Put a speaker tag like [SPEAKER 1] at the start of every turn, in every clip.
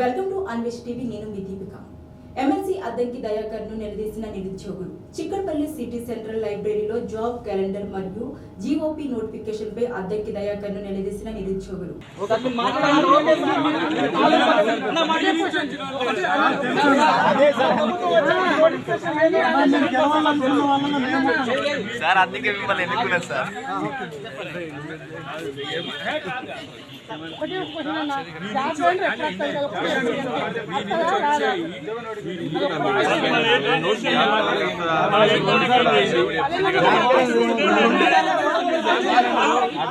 [SPEAKER 1] Welcome to Anvesh TV నేను మీ Deepika. MLC Addanki దయాకర్ను నిలదీసిన నిరుద్యోగులు. చిక్కడపల్లి సిటీ సెంట్రల్ లైబ్రరీలో జాబ్ క్యాలెండర్ మరియు జిఓపి నోటిఫికేషన్ పై అద్దంకి దయాకర్ను నిలదీసిన నిరుద్యోగులు.
[SPEAKER 2] సార్ అందుకే మిమ్మల్ని ఎన్నుకున్నారు సార్.
[SPEAKER 3] రెండు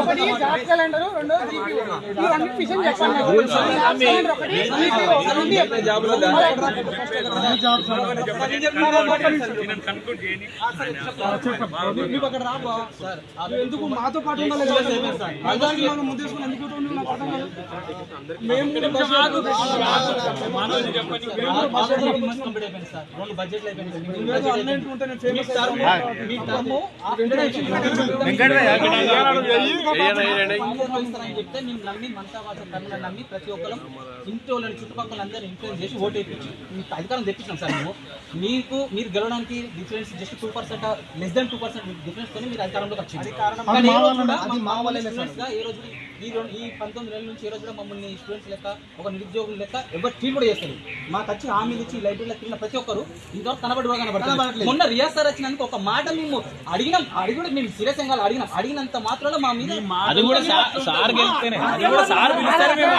[SPEAKER 4] ఒకటి జాబ్ క్యాలెండర్ రెండో జీపీ మీరు అన్ని చెప్పండి ఒకటి జీపీ ఒకటి
[SPEAKER 3] ఎందుకు మాతో పాటు ఉండాలి కదా సార్? రాజధానికి మనం ముందేసుకుని ఎందుకు
[SPEAKER 5] చెప్తే మేము నమ్మి మనసా వాచ కర్మ నమ్మి ప్రతి ఒక్కరం ఇంటి వాళ్ళని చుట్టుపక్కల అందరూ ఇన్ఫ్లుయెన్స్ చేసి ఓటు వేయించి మీకు అధికారం తెప్పించాం సార్. మేము మీకు మీరు గెలవడానికి difference just two percent less than two percent difference తోనే మీరు అధికారంలోకి వచ్చింది కానీ ఏ రోజు కూడా మా వాళ్ళ స్టూడెంట్స్గా ఏ రోజు ఈ రెండు ఈ పంతొమ్మిది నెలల నుంచి ఏ రోజు కూడా మమ్మల్ని స్టూడెంట్స్ లెక్క ఒక నిరుద్యోగుల లెక్క ఎవరు ట్రీట్ కూడా చేస్తారు మాకు వచ్చి హామీలు ఇచ్చి లైబ్రరీలో తిరిగిన ప్రతి ఒక్కరు ఇంతవరకు కనబడి కూడా కనబడతారు మొన్న రియాజ్ సార్ వచ్చినందుకు ఒక మాట మేము అడిగినాం. అడిగి కూడా మేము సీరియస్గా అడిగినాం. అడిగినంత మాత్రంలో మా మీద
[SPEAKER 6] అది కూడా సార్ గెలిస్తేనే. కూడా సార్ మేము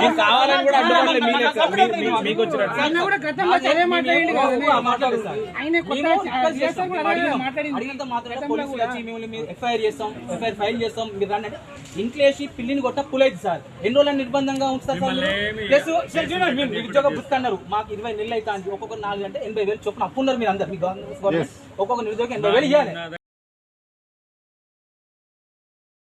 [SPEAKER 6] మీకు కావాలని కూడా అడ్డుకోవాలి మీకు వచ్చినట్టు.
[SPEAKER 4] కదా.
[SPEAKER 5] అడిగినంత మాత్రమే పోలీసులు వచ్చి మిమ్మల్ని ఎఫ్ఐఆర్ చేస్తాం ఎఫ్ఐఆర్ ఫైల్ చేస్తాం మీరు రండి. ఇంట్లో వేసి పిల్లిని కొట్ట పులైదు సార్. ఎన్ని రోజులు నిర్బంధంగా ఉంచుతారు సార్? ప్లస్ సార్ చూడండి, మీరు నిరుద్యోగ బుక్ అన్నారు. మాకు ఇరవై నెలలు అయితే ఒక్కొక్క నాలుగు అంటే ఎనభై వేలు చొప్పున అప్పు ఉన్నారు మీరు అందరు. మీ గవర్నమెంట్ ఒక్కొక్క నిరుద్యోగం ఎనభై వేలు ఇవ్వాలి